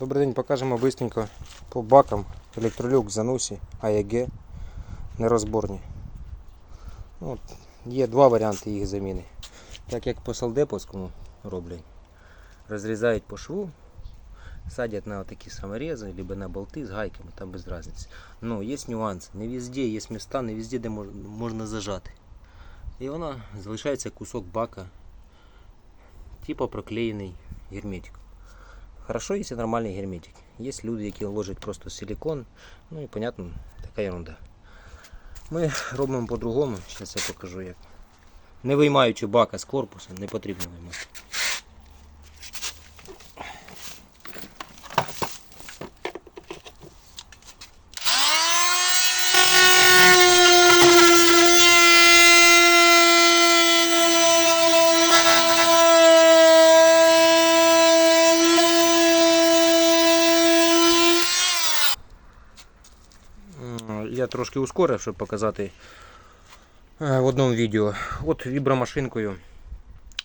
Добрий день, покажемо швидко по бакам електролюк, занусі, АЕГ нерозборні. Ну, от, є два варіанти їх заміни. Так як по салдеповському роблять. Розрізають по шву, садять на такі саморези, либо на болти з гайками, там без різниці. Ну, є нюанси. Не везде є міста, не везде, де мож- можна зажати. І вона залишається кусок бака, типу проклеєний герметик. Хорошо, если нормальный герметик. Есть люди, які ложать просто силикон, ну і понятно, така ерунда. Ми робимо по-другому, зараз я покажу як. Не виймаючи бака з корпусу, не потрібно виймати. Я трошки ускорив, щоб показати е, в одному відео. От вібромашинкою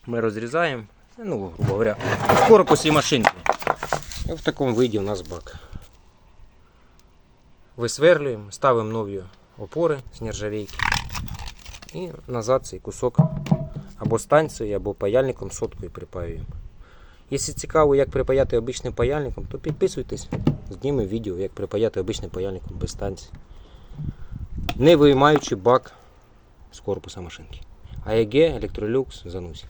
ми розрізаємо, ну, грубо говоря, в корпусі машинки. В такому виді у нас бак. Висверлюємо, ставимо нові опори з нержавійки. І назад цей кусок або станцією, або паяльником соткою припаюємо. Якщо цікаво, як припаяти обичним паяльником, то підписуйтесь, знімемо відео, як припаяти обичним паяльником без станції. Не виймаючи бак з корпуса машинки. АЕГ, електролюкс, заносі.